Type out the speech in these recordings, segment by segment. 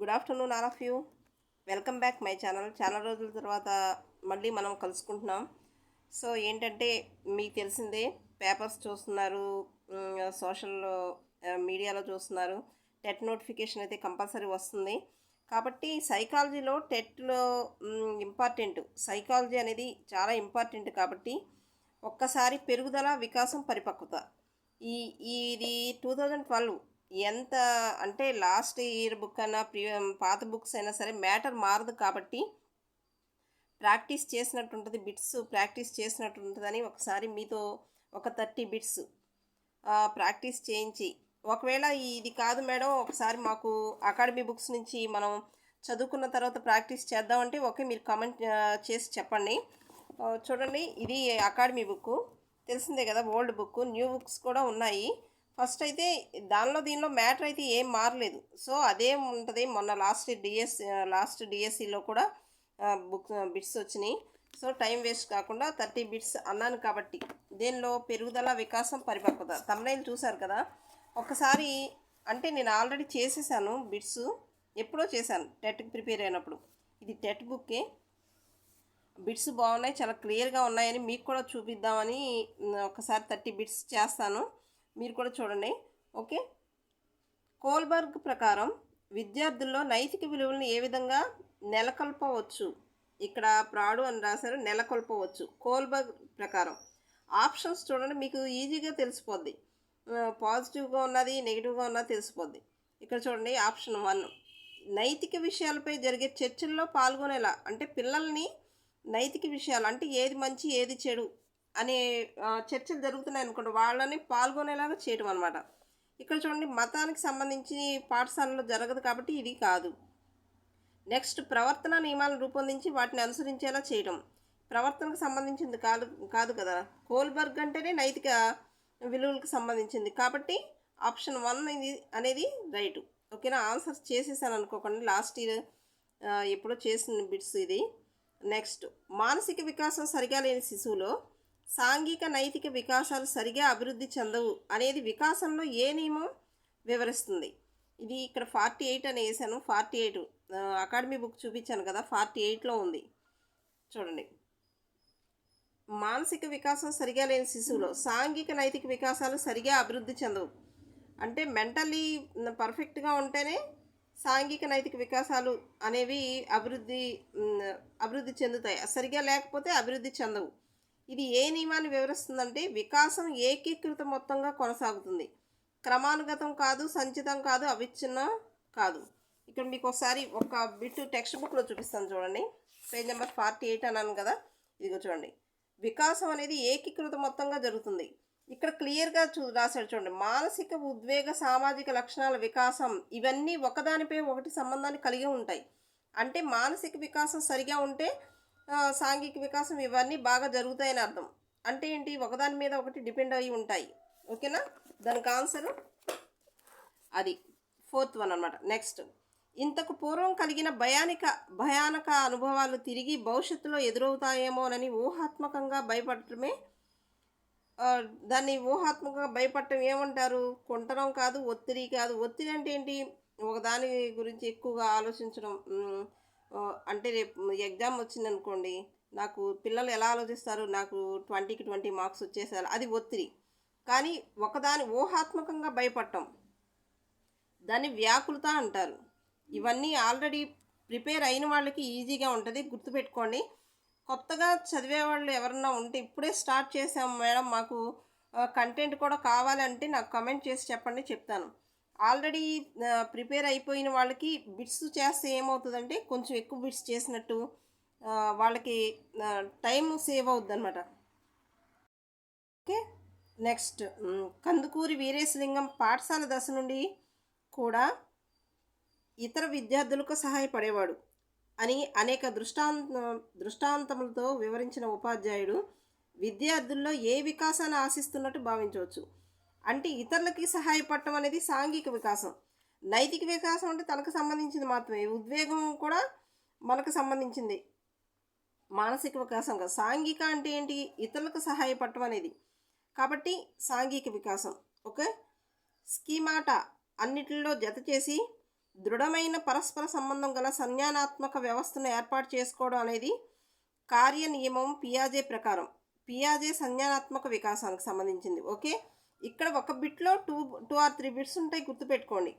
Good afternoon all of you. Welcome back my channel. చాలా రోజుల తర్వాత మళ్ళీ మనం కలుసుకుంటున్నాం. సో ఏంటంటే మీకు తెలిసిందే పేపర్స్ చూస్తున్నారు సోషల్ మీడియాలో చూస్తున్నారు. టెట్ నోటిఫికేషన్ అయితే కంపల్సరీ వస్తుంది. కాబట్టి సైకాలజీలో టెట్లో ఇంపార్టెంట్. సైకాలజీ అనేది చాలా ఇంపార్టెంట్ కాబట్టి ఒక్కసారి పెరుగుదల వికాసం పరిపక్వత. ఈ ఇది టూ థౌజండ్ ట్వెల్వ్ ఎంత అంటే లాస్ట్ ఇయర్ బుక్ అయినా ప్రీ పాత బుక్స్ అయినా సరే మ్యాటర్ మారదు కాబట్టి ప్రాక్టీస్ చేసినట్టు ఉంటుంది బిట్స్ ప్రాక్టీస్ చేసినట్టు ఉంటుందని ఒకసారి మీతో ఒక థర్టీ బిట్స్ ప్రాక్టీస్ చేయించి. ఒకవేళ ఇది కాదు మేడం ఒకసారి మాకు అకాడమీ బుక్స్ నుంచి మనం చదువుకున్న తర్వాత ప్రాక్టీస్ చేద్దామంటే ఓకే మీరు కమెంట్ చేసి చెప్పండి. చూడండి ఇది అకాడమీ బుక్ తెలిసిందే కదా ఓల్డ్ బుక్ న్యూ బుక్స్ కూడా ఉన్నాయి. ఫస్ట్ అయితే దానిలో దీనిలో మ్యాటర్ అయితే ఏం మారలేదు. సో అదే ఉంటుంది. మొన్న లాస్ట్ డిఎస్ లాస్ట్ డిఎస్సిలో కూడా బుక్ బిట్స్ వచ్చినాయి. సో టైం వేస్ట్ కాకుండా థర్టీ బిట్స్ అన్నాను కాబట్టి దీనిలో పెరుగుదల వికాసం పరిపక్వత తమిళైలు చూశారు కదా? ఒకసారి అంటే నేను ఆల్రెడీ చేసేసాను బిట్స్. ఎప్పుడో చేశాను టెట్కి ప్రిపేర్ అయినప్పుడు. ఇది టెట్ బుక్కే. బిట్స్ బాగున్నాయి చాలా క్లియర్గా ఉన్నాయని మీకు కూడా చూపిద్దామని ఒకసారి థర్టీ బిట్స్ చేస్తాను. మీరు కూడా చూడండి. ఓకే? కోల్బర్గ్ ప్రకారం విద్యార్థుల్లో నైతిక విలువలను ఏ విధంగా నెలకొల్పవచ్చు? ఇక్కడ ప్రాడు అని రాశారు నెలకొల్పవచ్చు. కోల్బర్గ్ ప్రకారం ఆప్షన్స్ చూడండి మీకు ఈజీగా తెలిసిపోద్ది. పాజిటివ్గా ఉన్నది నెగిటివ్గా ఉన్నది తెలిసిపోద్ది. ఇక్కడ చూడండి ఆప్షన్ వన్. నైతిక విషయాలపై జరిగే చర్చల్లో పాల్గొనేలా అంటే పిల్లల్ని నైతిక విషయాలు అంటే ఏది మంచి ఏది చెడు అనే చర్చలు జరుగుతున్నాయి అనుకోండి వాళ్ళని పాల్గొనేలాగా చేయడం అనమాట ఇక్కడ చూడండి మతానికి సంబంధించి పాఠశాలలో జరగదు కాబట్టి ఇది కాదు. నెక్స్ట్ ప్రవర్తన నియమాలను రూపొందించి వాటిని అనుసరించేలా చేయడం ప్రవర్తనకు సంబంధించింది కాదు కాదు కదా. కోల్బర్గ్ అంటేనే నైతిక విలువలకు సంబంధించింది కాబట్టి ఆప్షన్ వన్ ఇది అనేది రైట్. ఓకేనా? ఆన్సర్ చేసేసాను అనుకోకండి లాస్ట్ ఇయర్ ఎప్పుడో చేసిన బిట్స్ ఇది. నెక్స్ట్ మానసిక వికాసం సరిగా లేని శిశువులో సాంఘిక నైతిక వికాసాలు సరిగా అభివృద్ధి చెందవు అనేది వికాసంలో ఏ నియమం వివరిస్తుంది? ఇది ఇక్కడ ఫార్టీ ఎయిట్ అని వేసాను ఫార్టీ ఎయిట్ అకాడమీ బుక్ చూపించాను కదా ఫార్టీ ఎయిట్లో ఉంది. చూడండి. మానసిక వికాసం సరిగా లేని శిశువులో సాంఘిక నైతిక వికాసాలు సరిగా అభివృద్ధి చెందవు. అంటే మెంటల్లీ పర్ఫెక్ట్గా ఉంటేనే సాంఘిక నైతిక వికాసాలు అనేవి అభివృద్ధి అభివృద్ధి చెందుతాయి. సరిగా లేకపోతే అభివృద్ధి చెందవు. ఇది ఏ నియమాన్ని వివరిస్తుందంటే వికాసం ఏకీకృత మొత్తంగా కొనసాగుతుంది. క్రమానుగతం కాదు సంచితం కాదు అవిచ్ఛిన్న కాదు. ఇక్కడ మీకు ఒకసారి ఒక బిట్ టెక్స్ట్ బుక్లో చూపిస్తాను చూడండి. పేజ్ నెంబర్ ఫార్టీ ఎయిట్ అన్నాను కదా. ఇదిగో చూడండి. వికాసం అనేది ఏకీకృత మొత్తంగా జరుగుతుంది. ఇక్కడ క్లియర్గా చూ రాశాడు చూడండి. మానసిక ఉద్వేగ సామాజిక లక్షణాల వికాసం ఇవన్నీ ఒకదానిపై ఒకటి సంబంధాన్ని కలిగి ఉంటాయి. అంటే మానసిక వికాసం సరిగా ఉంటే సాంఘిక వికాసం ఇవన్నీ బాగా జరుగుతాయని అర్థం. అంటే ఏంటి? ఒకదాని మీద ఒకటి డిపెండ్ అయి ఉంటాయి. ఓకేనా? దానికి ఆన్సర్ అది. ఫోర్త్ వన్ అనమాట నెక్స్ట్. ఇంతకు పూర్వం కలిగిన భయానిక భయానక అనుభవాలు తిరిగి భవిష్యత్తులో ఎదురవుతాయేమోనని ఊహాత్మకంగా భయపడటమే దాన్ని ఊహాత్మకంగా భయపడటం ఏమంటారు? కొంటడం కాదు ఒత్తిడి కాదు. ఒత్తిడి అంటే ఏంటి? ఒకదాని గురించి ఎక్కువగా ఆలోచించడం అంటే రేపు ఎగ్జామ్ వచ్చిందనుకోండి నాకు పిల్లలు ఎలా ఆలోచిస్తారు? నాకు ట్వంటీకి ట్వంటీ మార్క్స్ వచ్చేసారు అది ఒత్తిడి. కానీ ఒకదాని ఊహాత్మకంగా భయపడటం. దాన్ని వ్యాకులత అంటారు. ఇవన్నీ ఆల్రెడీ ప్రిపేర్ అయిన వాళ్ళకి ఈజీగా ఉంటుంది. గుర్తుపెట్టుకోండి. కొత్తగా చదివే వాళ్ళు ఎవరన్నా ఉంటే ఇప్పుడే స్టార్ట్ చేసాం మేడం మాకు కంటెంట్ కూడా కావాలంటే నాకు కమెంట్ చేసి చెప్పండి చెప్తాను. ఆల్రెడీ ప్రిపేర్ అయిపోయిన వాళ్ళకి బిట్స్ చేస్తే ఏమవుతుందంటే కొంచెం ఎక్కువ బిట్స్ చేసినట్టు వాళ్ళకి టైం సేవ్ అవుద్ది అనమాట ఓకే నెక్స్ట్ కందుకూరి వీరేశలింగం పాఠశాల దశ నుండి కూడా ఇతర విద్యార్థులకు సహాయపడేవాడు అని అనేక దృష్టాంత దృష్టాంతములతో వివరించిన ఉపాధ్యాయుడు విద్యార్థుల్లో ఏ వికాసాన్ని ఆశిస్తున్నట్టు భావించవచ్చు? అంటే ఇతరులకి సహాయపడటం అనేది సాంఘిక వికాసం. నైతిక వికాసం అంటే తనకు సంబంధించింది మాత్రమే. ఉద్వేగం కూడా మనకు సంబంధించింది. మానసిక వికాసం కాదు. సాంఘిక అంటే ఏంటి? ఇతరులకు సహాయపడటం అనేది. కాబట్టి సాంఘిక వికాసం. ఓకే? స్కీమాటా అన్నిటిలో జత చేసి దృఢమైన పరస్పర సంబంధం గల సంజ్ఞానాత్మక వ్యవస్థను ఏర్పాటు చేసుకోవడం అనేది కార్య నియమం పియాజే ప్రకారం. పియాజే సంజ్ఞానాత్మక వికాసానికి సంబంధించింది. ఓకే? ఇక్కడ ఒక బిట్లో two two or three bits ఉంటాయి గుర్తుపెట్టుకోండి.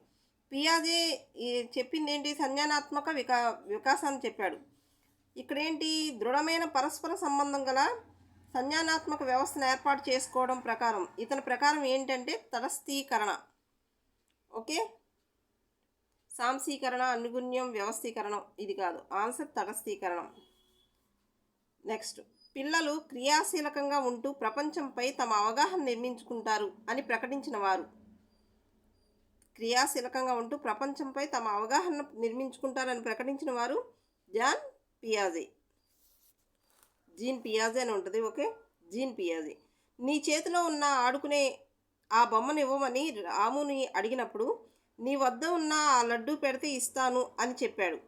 పియాజే చెప్పింది ఏంటి సంజ్ఞానాత్మక వికా వికాసాన్ని చెప్పాడు. ఇక్కడ ఏంటి దృఢమైన పరస్పర సంబంధం గల సంజ్ఞానాత్మక వ్యవస్థను ఏర్పాటు చేసుకోవడం ప్రకారం ఇతని ప్రకారం ఏంటంటే తటస్థీకరణ. ఓకే? సాంసీకరణ అనుగుణ్యం వ్యవస్థీకరణం ఇది కాదు. ఆన్సర్ తటస్థీకరణం. నెక్స్ట్. పిల్లలు క్రియాశీలకంగా ఉంటూ ప్రపంచంపై తమ అవగాహన నిర్మించుకుంటారు అని ప్రకటించిన వారు. క్రియాశీలకంగా ఉంటూ ప్రపంచంపై తమ అవగాహన నిర్మించుకుంటారని ప్రకటించిన వారు జాన్ పియాజే. జీన్ పియాజే అని ఉంటుంది ఓకే? జీన్ పియాజే. నీ చేతిలో ఉన్న ఆడుకునే ఆ బొమ్మను ఇవ్వమని రాముని అడిగినప్పుడు నీ వద్ద ఉన్న ఆ లడ్డు పెడితే ఇస్తాను అని చెప్పాడు.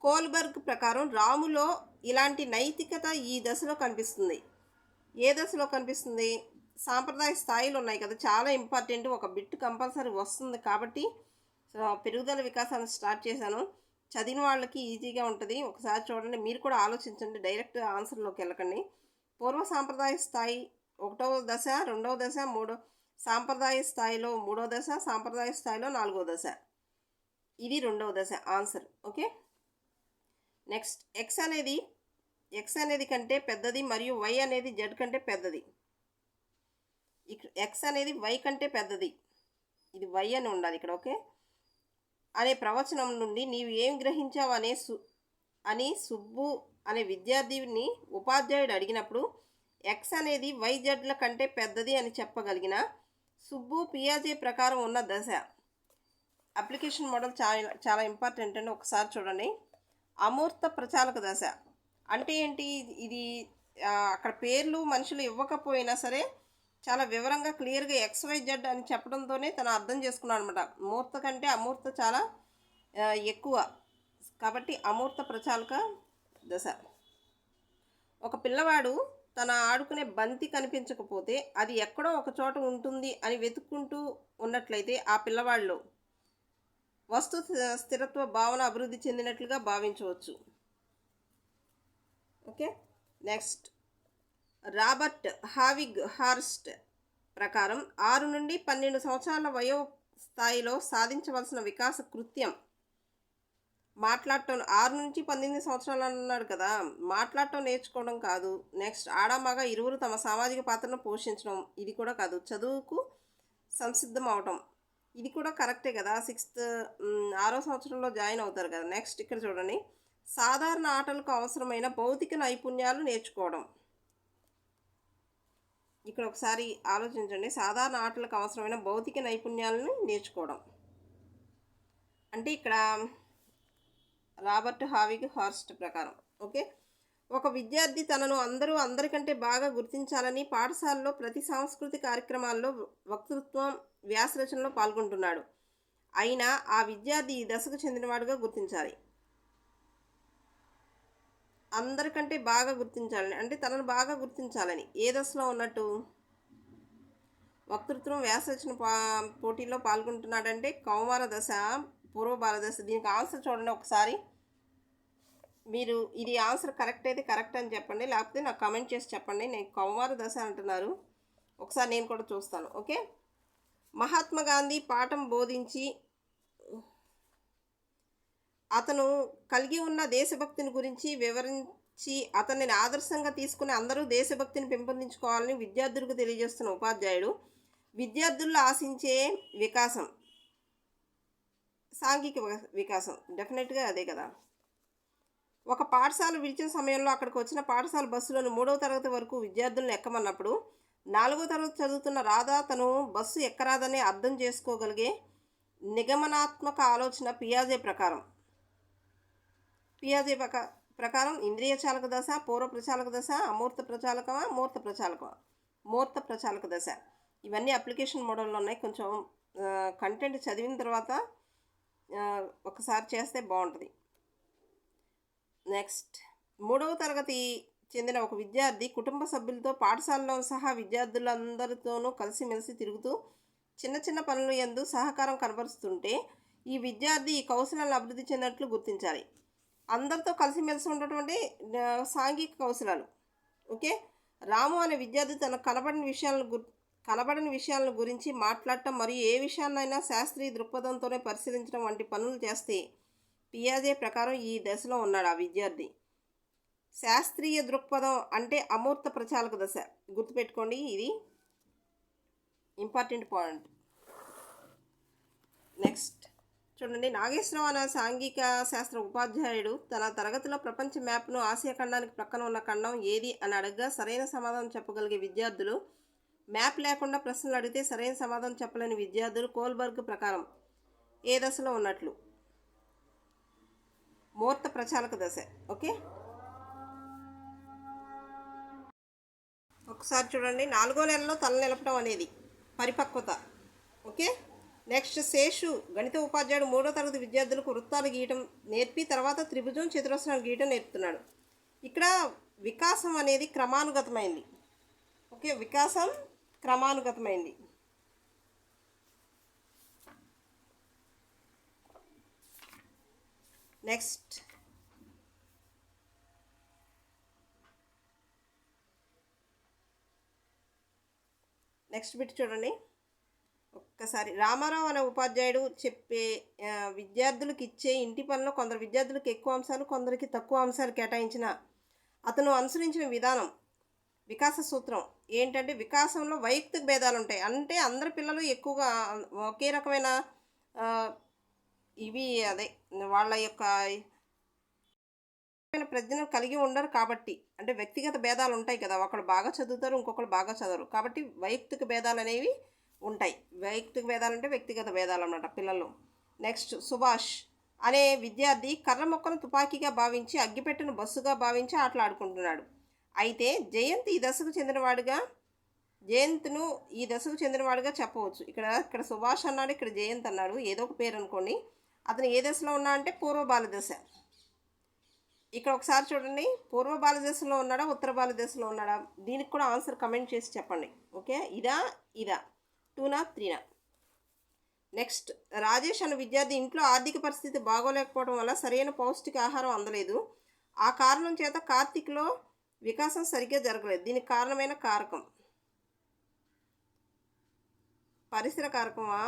కోల్బర్గ్ ప్రకారం రాములో ఇలాంటి నైతికత ఈ దశలో కనిపిస్తుంది. ఏ దశలో కనిపిస్తుంది? సాంప్రదాయ స్థాయిలు ఉన్నాయి కదా. చాలా ఇంపార్టెంట్ ఒక బిట్ కంపల్సరీ వస్తుంది కాబట్టి పెరుగుదల వికాసాన్ని స్టార్ట్ చేశాను. చదివిన వాళ్ళకి ఈజీగా ఉంటుంది. ఒకసారి చూడండి మీరు కూడా ఆలోచించండి డైరెక్ట్ ఆన్సర్లోకి వెళ్ళకండి. పూర్వ సాంప్రదాయ స్థాయి ఒకటవ దశ రెండవ దశ మూడో సాంప్రదాయ స్థాయిలో మూడో దశ సాంప్రదాయ స్థాయిలో నాలుగో దశ. ఇది రెండవ దశ ఆన్సర్ ఓకే నెక్స్ట్ ఎక్స్ అనేది ఎక్స్ అనేది కంటే పెద్దది మరియు వై అనేది జెడ్ కంటే పెద్దది. ఎక్స్ అనేది వై కంటే పెద్దది. ఇది వై అని ఉండాలి ఇక్కడ ఓకే? అనే ప్రవచనం నుండి నీవు ఏం గ్రహించావు అనే సు అని సుబ్బు అనే విద్యార్థిని ఉపాధ్యాయుడు అడిగినప్పుడు ఎక్స్ అనేది వై జెడ్ల కంటే పెద్దది అని చెప్పగలిగిన సుబ్బు పియాజే ప్రకారం ఉన్న దశ. అప్లికేషన్ మోడల్ చాలా చాలా ఇంపార్టెంట్ అండి. ఒకసారి చూడండి. అమూర్త ప్రచాలక దశ. అంటే ఏంటి? ఇది అక్కడ పేర్లు మనుషులు ఇవ్వకపోయినా సరే చాలా వివరంగా క్లియర్గా ఎక్స్వై జెడ్ అని చెప్పడంతోనే తను అర్థం చేసుకున్నాడు అనమాట మూర్త కంటే అమూర్త చాలా ఎక్కువ. కాబట్టి అమూర్త ప్రచాలక దశ. ఒక పిల్లవాడు తన ఆడుకునే బంతి కనిపించకపోతే అది ఎక్కడో ఒక చోట ఉంటుంది అని వెతుక్కుంటూ ఉన్నట్లయితే ఆ పిల్లవాడిలో వస్తు స్థిరత్వ భావన అభివృద్ధి చెందినట్లుగా భావించవచ్చు. Okay next Robert Havighurst ప్రకారం ఆరు నుండి పన్నెండు సంవత్సరాల వయో స్థాయిలో సాధించవలసిన వికాస కృత్యం. మాట్లాడటం ఆరు నుంచి పద్దెనిమిది సంవత్సరాలు అన్నాడు కదా. మాట్లాడటం నేర్చుకోవడం కాదు. నెక్స్ట్ ఆడమగ ఇరువురు తమ సామాజిక పాత్రను పోషించడం. ఇది కూడా కాదు. చదువుకు సంసిద్ధం అవటం. ఇది కూడా కరెక్టే కదా. సిక్స్త్ ఆరో సంవత్సరంలో జాయిన్ అవుతారు కదా. నెక్స్ట్ ఇక్కడ చూడండి. సాధారణ ఆటలకు అవసరమైన భౌతిక నైపుణ్యాలు నేర్చుకోవడం. ఇక్కడ ఒకసారి ఆలోచించండి. సాధారణ ఆటలకు అవసరమైన భౌతిక నైపుణ్యాలను నేర్చుకోవడం. అంటే ఇక్కడ రాబర్ట్ హావిగ్ హార్స్ట్ ప్రకారం ఓకే? ఒక విద్యార్థి తనను అందరూ అందరికంటే బాగా గుర్తించాలని పాఠశాలలో ప్రతి సాంస్కృతిక కార్యక్రమాల్లో వక్తృత్వం వ్యాసరచనలో పాల్గొంటున్నాడు. అయినా ఆ విద్యార్థి ఈ దశకు చెందినవాడుగా గుర్తించాలి. అందరికంటే బాగా గుర్తించాలని అంటే తనను బాగా గుర్తించాలని. ఏ దశలో ఉన్నట్టు? వక్తృత్వం వ్యాసరచన పా పోటీలో పాల్గొంటున్నాడంటే కౌమార దశ పూర్వ దశ. దీనికి ఆన్సర్ చూడండి ఒకసారి. మీరు ఇది ఆన్సర్ కరెక్ట్ అయితే కరెక్ట్ అని చెప్పండి. లేకపోతే నాకు కమెంట్ చేసి చెప్పండి. నేను కౌమార దశ అంటున్నారు. ఒకసారి నేను కూడా చూస్తాను. ఓకే? మహాత్మా గాంధీ పాఠం బోధించి అతను కలిగి ఉన్న దేశభక్తిని గురించి వివరించి అతనిని ఆదర్శంగా తీసుకుని అందరూ దేశభక్తిని పెంపొందించుకోవాలని విద్యార్థులకు తెలియజేస్తున్న ఉపాధ్యాయుడు విద్యార్థుల్లో ఆశించే వికాసం సాంఘిక వికాసం డెఫినెట్గా అదే కదా. ఒక పాఠశాల విడిచిన సమయంలో అక్కడికి వచ్చిన పాఠశాల బస్సులోని మూడవ తరగతి వరకు విద్యార్థులను ఎక్కమన్నప్పుడు నాలుగో తరగతి చదువుతున్న రాధా తను బస్సు ఎక్కరాదని అర్థం చేసుకోగలిగే నిగమనాత్మక ఆలోచన పియాజే ప్రకారం పియాజే ప్రక ప్రకారం ఇంద్రియ చాలక దశ పూర్వ ప్రచాలక దశ అమూర్త ప్రచాలకమా మూర్త ప్రచాలకమా? మూర్త ప్రచాలక దశ. ఇవన్నీ అప్లికేషన్ మోడల్లో ఉన్నాయి. కొంచెం కంటెంట్ చదివిన తర్వాత ఒకసారి చేస్తే బాగుంటుంది. నెక్స్ట్ మూడవ తరగతి చెందిన ఒక విద్యార్థి కుటుంబ సభ్యులతో పాఠశాలలో సహా విద్యార్థులందరితోనూ కలిసిమెలిసి తిరుగుతూ చిన్న చిన్న పనులు ఎందు సహకారం కనబరుస్తుంటే ఈ విద్యార్థి ఈ కౌశలాలను అభివృద్ధి చెందినట్లు గుర్తించాలి. అందరితో కలిసిమెలిసి ఉన్నటువంటి సాంఘిక కౌశలాలు. ఓకే? రాము అనే విద్యార్థి తన కనబడిన విషయాలను గుర్ కనబడని విషయాలను గురించి మాట్లాడటం మరియు ఏ విషయాన్నైనా శాస్త్రీయ దృక్పథంతోనే పరిశీలించడం వంటి పనులు చేస్తే పియాజే ప్రకారం ఈ దశలో ఉన్నాడు ఆ విద్యార్థి. శాస్త్రీయ దృక్పథం అంటే అమూర్త ప్రచారక దశ. గుర్తుపెట్టుకోండి ఇది ఇంపార్టెంట్ పాయింట్. నెక్స్ట్. చూడండి నాగేశ్వరరావు అనే సాంఘిక శాస్త్ర ఉపాధ్యాయుడు తన తరగతిలో ప్రపంచ మ్యాప్ను ఆసియా ఖండానికి ప్రక్కన ఉన్న ఖండం ఏది అని అడగగా సరైన సమాధానం చెప్పగలిగే విద్యార్థులు మ్యాప్ లేకుండా ప్రశ్నలు అడిగితే సరైన సమాధానం చెప్పలేని విద్యార్థులు కోల్బర్గ్ ప్రకారం ఏ దశలో ఉన్నట్లు? మూర్త ప్రచారక దశ ఓకే? ఒకసారి చూడండి నాలుగో నెలలో తల నిలపడం అనేది పరిపక్వత ఓకే? నెక్స్ట్ శేషు గణిత ఉపాధ్యాయుడు మూడో తరగతి విద్యార్థులకు వృత్తాలు గీయటం నేర్పి తర్వాత త్రిభుజం చతురస్రాలు గీయటం నేర్పుతున్నాడు. ఇక్కడ వికాసం అనేది క్రమానుగతమైంది. ఓకే వికాసం క్రమానుగతమైంది. నెక్స్ట్. నెక్స్ట్ బిట్ చూడండి. ఒక్కసారి రామారావు అనే ఉపాధ్యాయుడు చెప్పే విద్యార్థులకు ఇచ్చే ఇంటి పనిలో కొందరు విద్యార్థులకు ఎక్కువ అంశాలు కొందరికి తక్కువ అంశాలు కేటాయించిన అతను అనుసరించిన విధానం వికాస సూత్రం ఏంటంటే వికాసంలో వైయక్తిక భేదాలు ఉంటాయి. అంటే అందరి పిల్లలు ఎక్కువగా ఒకే రకమైన ఇవి అదే వాళ్ళ యొక్క ప్రజ్ఞను కలిగి ఉండరు కాబట్టి. అంటే వ్యక్తిగత భేదాలు ఉంటాయి కదా ఒకళ్ళు బాగా చదువుతారు ఇంకొకరు బాగా చదవరు. కాబట్టి వైయక్తిక భేదాలు అనేవి ఉంటాయి. వ్యక్తిగత భేదాలు అంటే వ్యక్తిగత భేదాలు అన్నమాట పిల్లలు. నెక్స్ట్ సుభాష్. అనే విద్యార్థి కర్ర మొక్కను తుపాకీగా భావించి అగ్గిపెట్టెను బస్సుగా భావించి ఆటలాడుకుంటున్నాడు. అయితే జయంత్ ఈ దశకు చెందినవాడుగా జయంత్ను ఈ దశకు చెందినవాడుగా చెప్పవచ్చు. ఇక్కడ ఇక్కడ సుభాష్ అన్నాడు ఇక్కడ జయంత్ అన్నాడు ఏదో ఒక పేరు అనుకోండి. అతను ఏ దశలో ఉన్నా అంటే పూర్వ బాల దశ ఇక్కడ ఒకసారి చూడండి పూర్వ బాల దశలో ఉన్నాడా ఉత్తర బాల దశలో ఉన్నాడా? దీనికి కూడా ఆన్సర్ కమెంట్ చేసి చెప్పండి. ఓకే? ఇదా ఇదా. టూనా త్రీనా? నెక్స్ట్ రాజేష్ అనే విద్యార్థి ఇంట్లో ఆర్థిక పరిస్థితి బాగోలేకపోవడం వల్ల సరైన పౌష్టిక ఆహారం అందలేదు. ఆ కారణం చేత కార్తీక్లో వికాసం సరిగ్గా జరగలేదు. దీనికి కారణమైన కారకం. పరిసర కారకమా?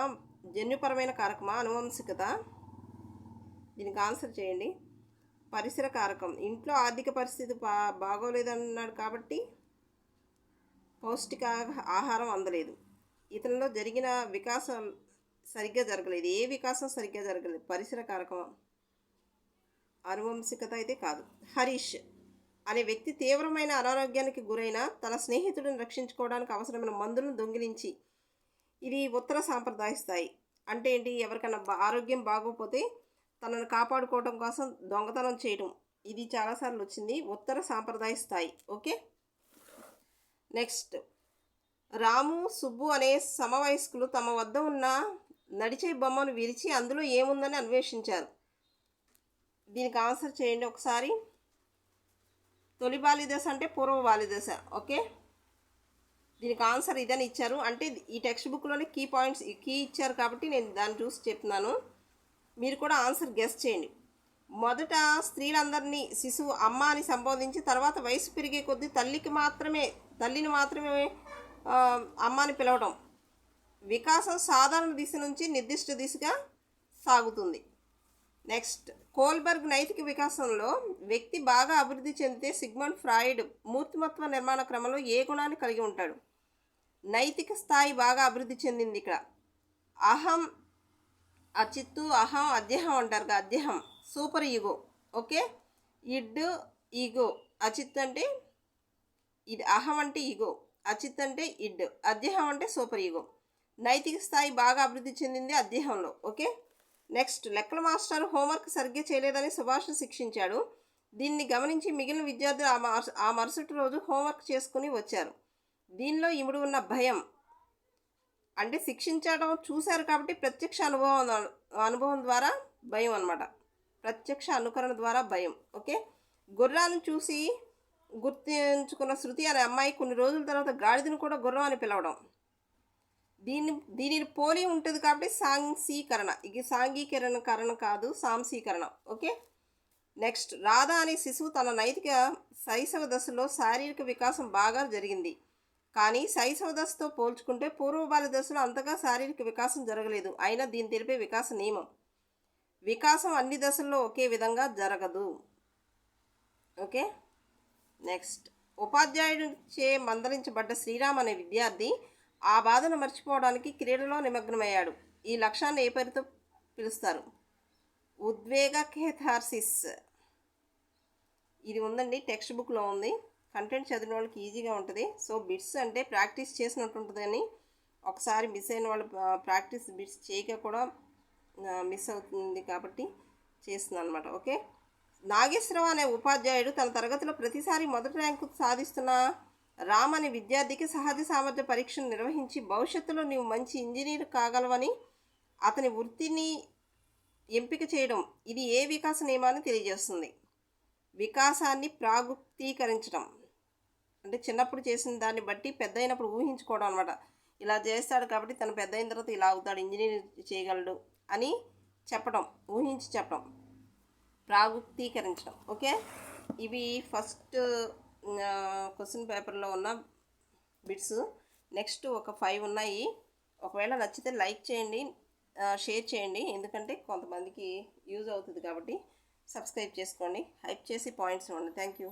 జన్యుపరమైన కారకమా? అనువంశికత. దీనికి ఆన్సర్ చేయండి. పరిసర కారకం. ఇంట్లో ఆర్థిక పరిస్థితి బా బాగోలేదన్నాడు కాబట్టి పౌష్టిక ఆహారం అందలేదు. ఇతనిలో జరిగిన వికాసం సరిగ్గా జరగలేదు. ఏ వికాసం సరిగ్గా జరగలేదు? పరిసర కారకం అనువంశికత అయితే కాదు. హరీష్ అనే వ్యక్తి తీవ్రమైన అనారోగ్యానికి గురైన తన స్నేహితుడిని రక్షించుకోవడానికి అవసరమైన మందులను దొంగిలించి ఇది ఉత్తర సాంప్రదాయ స్థాయి. అంటే ఏంటి? ఎవరికైనా ఆరోగ్యం బాగోకపోతే తనను కాపాడుకోవడం కోసం దొంగతనం చేయడం ఇది చాలాసార్లు వచ్చింది. ఉత్తర సాంప్రదాయ స్థాయి. ఓకే? నెక్స్ట్. రాము సుబ్బు అనే సమవయస్కులు తమ వద్ద ఉన్న నడిచే బొమ్మను విరిచి అందులో ఏముందని అన్వేషించారు. దీనికి ఆన్సర్ చేయండి ఒకసారి. తొలి బాలిదశ అంటే పూర్వ బాలిదశ ఓకే? దీనికి ఆన్సర్ ఇదని ఇచ్చారు. అంటే ఈ టెక్స్ట్ బుక్లోనే కీ పాయింట్స్ కీ ఇచ్చారు కాబట్టి నేను దాన్ని చూసి చెప్తున్నాను. మీరు కూడా ఆన్సర్ గెస్ చేయండి. మొదట స్త్రీలందరినీ శిశువు అమ్మ అని సంబోధించి తర్వాత వయసు పెరిగే కొద్దీ తల్లికి మాత్రమే తల్లిని మాత్రమే అమ్మని పిలవడం వికాసం సాధారణ దిశ నుంచి నిర్దిష్ట దిశగా సాగుతుంది. నెక్స్ట్ కోల్బర్గ్ నైతిక వికాసంలో వ్యక్తి బాగా అభివృద్ధి చెందితే సిగ్మండ్ ఫ్రాయిడ్ మూర్తిమత్వ నిర్మాణ క్రమంలో ఏ గుణాన్ని కలిగి ఉంటాడు? నైతిక స్థాయి బాగా అభివృద్ధి చెందింది ఇక్కడ. అహం అచిత్తు అహం అధ్యహం అంటారు కదా అధ్యహం super ego. Okay? Id ego. అచిత్ అంటే ఇది అహం అంటే ఈగో. అచిత్ అంటే ఇడ్. అధ్యహం అంటే సూపర్ ఈగో నైతిక స్థాయి బాగా అభివృద్ధి చెందింది అధ్యహంలో. ఓకే? నెక్స్ట్. లెక్కల మాస్టర్ హోంవర్క్ సరిగ్గా చేయలేదని సుభాష్ శిక్షించాడు. దీన్ని గమనించి మిగిలిన విద్యార్థులు ఆ మరుస ఆ మరుసటి రోజు హోంవర్క్ చేసుకుని వచ్చారు. దీనిలో ఇముడు ఉన్న భయం. అంటే శిక్షించడం చూశారు కాబట్టి ప్రత్యక్ష అనుభవం అనుభవం ద్వారా భయం అనమాట ప్రత్యక్ష అనుకరణ ద్వారా భయం. ఓకే? గుర్రాలను చూసి గుర్తించుకున్న శృతి అనే అమ్మాయి కొన్ని రోజుల తర్వాత గాడిదను కూడా గుర్రం అని పిలవడం. దీన్ని దీనిని పోలి ఉంటుంది కాబట్టి సాంసీకరణ ఇది సాంఘీకరణ కరణ కాదు సాంసీకరణ ఓకే? నెక్స్ట్ రాధా అనే శిశువు తన నైతిక శైశవ దశలో శారీరక వికాసం బాగా జరిగింది. కానీ శైశవ దశతో పోల్చుకుంటే పూర్వబాల దశలో అంతగా శారీరక వికాసం జరగలేదు. అయినా దీని తెలిపే వికాస నియమం. వికాసం అన్ని దశల్లో ఒకే విధంగా జరగదు. ఓకే? నెక్స్ట్. ఉపాధ్యాయుడు చే మందలించబడ్డ శ్రీరామ్ అనే విద్యార్థి ఆ బాధను మర్చిపోవడానికి క్రీడలో నిమగ్నమయ్యాడు. ఈ లక్ష్యాన్ని ఏ పేరుతో పిలుస్తారు? ఉద్వేగ కేథార్సిస్ ఇది ఉందండి టెక్స్ట్ బుక్లో ఉంది. కంటెంట్ చదివిన వాళ్ళకి ఈజీగా ఉంటుంది. సో బిట్స్ అంటే ప్రాక్టీస్ చేసినట్టు ఉంటుందని ఒకసారి మిస్ అయిన వాళ్ళు ప్రాక్టీస్ బిట్స్ చేయక కూడా మిస్ అవుతుంది కాబట్టి చేస్తుంది అనమాట ఓకే? నాగేశ్వరరావు అనే ఉపాధ్యాయుడు తన తరగతిలో ప్రతిసారి మొదటి ర్యాంకు సాధిస్తున్న రామ్ అనే విద్యార్థికి సహజ సామర్థ్య పరీక్షను నిర్వహించి భవిష్యత్తులో నీవు మంచి ఇంజనీర్ కాగలవని అతని వృత్తిని ఎంపిక చేయడం ఇది ఏ వికాస నియమాన్ని తెలియజేస్తుంది? వికాసాన్ని ప్రాగుప్తీకరించడం. అంటే చిన్నప్పుడు చేసిన దాన్ని బట్టి పెద్ద అయినప్పుడు ఊహించుకోవడం అనమాట ఇలా చేస్తాడు కాబట్టి తను పెద్ద అయిన తర్వాత ఇలా అవుతాడు ఇంజనీర్ చేయగలడు అని చెప్పడం ఊహించి చెప్పడం. ప్రాగుప్తీకరించడం. ఓకే? ఇవి ఫస్ట్ క్వశ్చన్ పేపర్లో ఉన్న బిట్స్. నెక్స్ట్ ఒక ఫైవ్ ఉన్నాయి. ఒకవేళ నచ్చితే లైక్ చేయండి షేర్ చేయండి. ఎందుకంటే కొంతమందికి యూజ్ అవుతుంది కాబట్టి సబ్స్క్రైబ్ చేసుకోండి. హైప్ చేసి పాయింట్స్ ఇవ్వండి. Thank you.